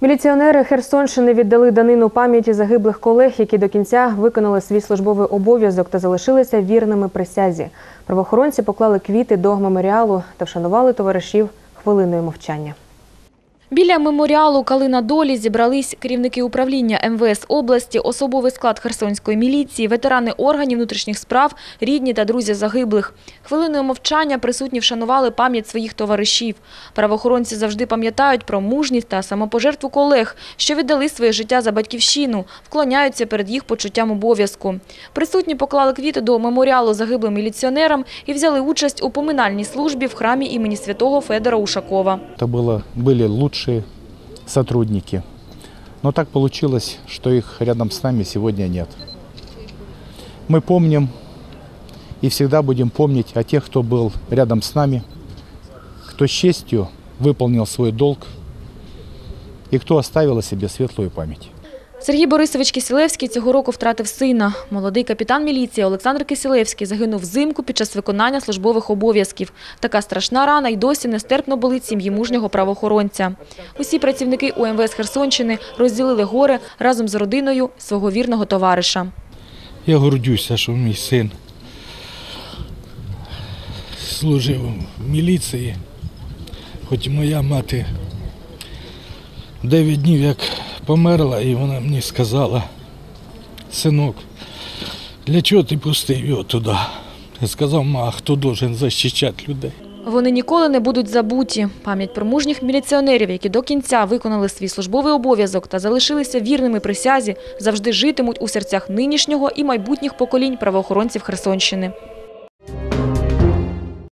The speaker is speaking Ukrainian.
Міліціонери Херсонщини віддали данину пам'яті загиблих колег, які до кінця виконали свій службовий обов'язок та залишилися вірними присязі. Правоохоронці поклали квіти до меморіалу та вшанували товаришів хвилиною мовчання. Біля меморіалу Калина долі зібрались керівники управління МВС області, особовий склад Херсонської міліції, ветерани органів внутрішніх справ, рідні та друзі загиблих. Хвилиною мовчання присутні вшанували пам'ять своїх товаришів. Правоохоронці завжди пам'ятають про мужність та самопожертву колег, що віддали своє життя за батьківщину, вклоняються перед їх почуттям обов'язку. Присутні поклали квіти до меморіалу загиблим міліціонерам і взяли участь у поминальній службі в храмі імені святого Федора Ушакова. Это было, были лучшие сотрудники. Но так получилось, что их рядом с нами сегодня нет. Мы помним и всегда будем помнить о тех, кто был рядом с нами, кто с честью выполнил свой долг и кто оставил о себе светлую память. Сергій Борисович Кисілевський цього року втратив сина. Молодий капітан міліції Олександр Кисілевський загинув взимку під час виконання службових обов'язків. Така страшна рана й досі нестерпно болить сім'ї мужнього правоохоронця. Усі працівники УМВС Херсонщини розділили горе разом з родиною свого вірного товариша. Я гордюся, що мій син служив в міліції, хоч моя мати 9 днів як померла, і вона мені сказала, синок, для чого ти пустив його туди? Я сказав, ма, хто должен захищати людей? Вони ніколи не будуть забуті. Пам'ять про мужніх міліціонерів, які до кінця виконали свій службовий обов'язок та залишилися вірними присязі, завжди житимуть у серцях нинішнього і майбутніх поколінь правоохоронців Херсонщини.